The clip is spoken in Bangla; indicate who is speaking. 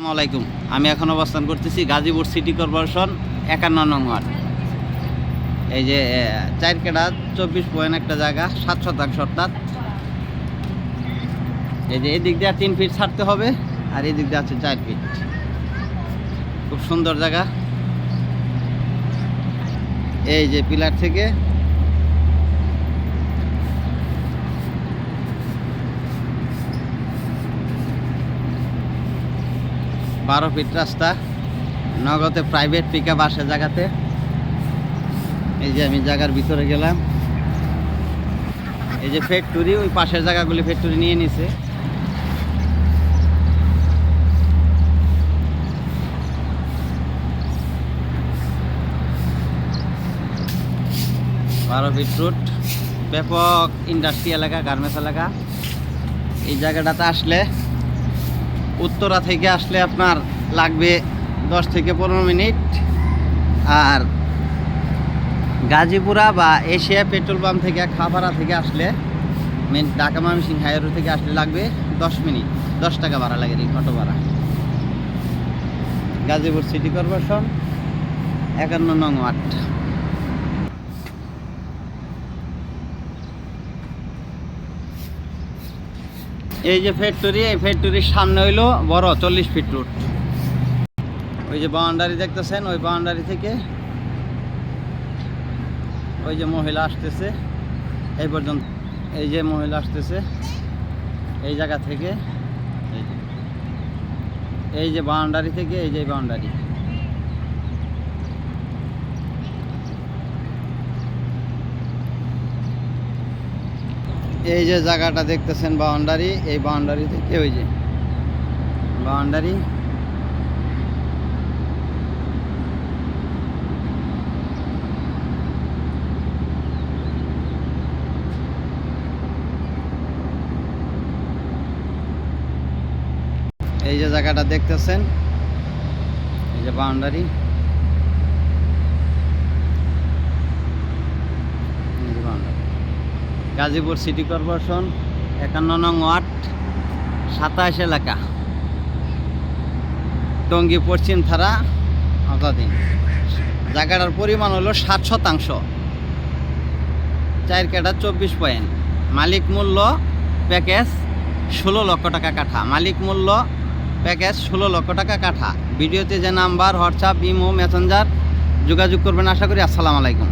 Speaker 1: আসসালামু আলাইকুম। আমি এখন অবস্থান করতেছি গাজীপুর সিটি কর্পোরেশন একান্ন নং ওয়ার্ড। এই যে চার কেডা, চব্বিশ পয়েন্ট একটা জায়গা, সাত শতাংশ অর্থাৎ। এই যে এই দিক দিয়ে তিন ফিট ছাড়তে হবে, আর এই দিক দিয়ে আছে চার ফিট খুব সুন্দর জায়গা। এই যে, পিলার থেকে বারো ফিট রাস্তা, নগদে প্রাইভেট পিক আপ আসে জায়গাতে। এই যে আমি জায়গার ভিতরে গেলাম। এই যে ফ্যাক্টরি ওই পাশের জায়গাগুলি ফ্যাক্টরি নিয়ে নিছে। বারো ফিট রুট ব্যাপক ইন্ডাস্ট্রি এলাকা গার্মেন্টস এলাকা। এই জায়গাটাতে আসলে উত্তরা থেকে আসলে আপনার লাগবে দশ থেকে পনেরো মিনিট। আর গাজীপুরা বা এশিয়া পেট্রোল পাম্প থেকে খাপাড়া থেকে আসলে মেন ঢাকা ময়মনসিং হাইরোড থেকে আসলে লাগবে দশ মিনিট। দশ টাকা ভাড়া লাগে অটো ভাড়া। গাজীপুর সিটি কর্পোরেশন একান্ন নং ওয়ার্ড। এই যে ফ্যাক্টরি এই ফ্যাক্টরির সামনে হইল বড় চল্লিশ ফিট রুট ওই যে বাউন্ডারি দেখতেছেন, ওই বাউন্ডারি থেকে ওই যে মহিলা আসতেছে, এই পর্যন্ত, এই যে মহিলা আসতেছে, এই জায়গা থেকে, এই যে বাউন্ডারি থেকে, এই যে বাউন্ডারি এই যে জায়গাটা দেখতেছেন বাউন্ডারি, এই বাউন্ডারি থেকে ওই যে বাউন্ডারি। এই যে জায়গাটা দেখতেছেন, এই যে বাউন্ডারি এই যে বাউন্ডারি গাজীপুর সিটি কর্পোরেশন, একান্ন নং ওয়ার্ড, সাতাশ এলাকা। টঙ্গী পশ্চিম থারা অতাধীন জায়গাটার পরিমাণ হলো ষাট শতাংশ। চার কাটা চব্বিশ পয়েন্ট। মালিক মূল্য প্যাকেজ ষোলো লক্ষ টাকা কাঠা। মালিক মূল্য প্যাকেজ ষোলো লক্ষ টাকা কাঠা। ভিডিওতে যে নাম্বার, হোয়াটসঅ্যাপ, ইমো, মেসেঞ্জার যোগাযোগ করবেন, আশা করি। আসসালামু আলাইকুম।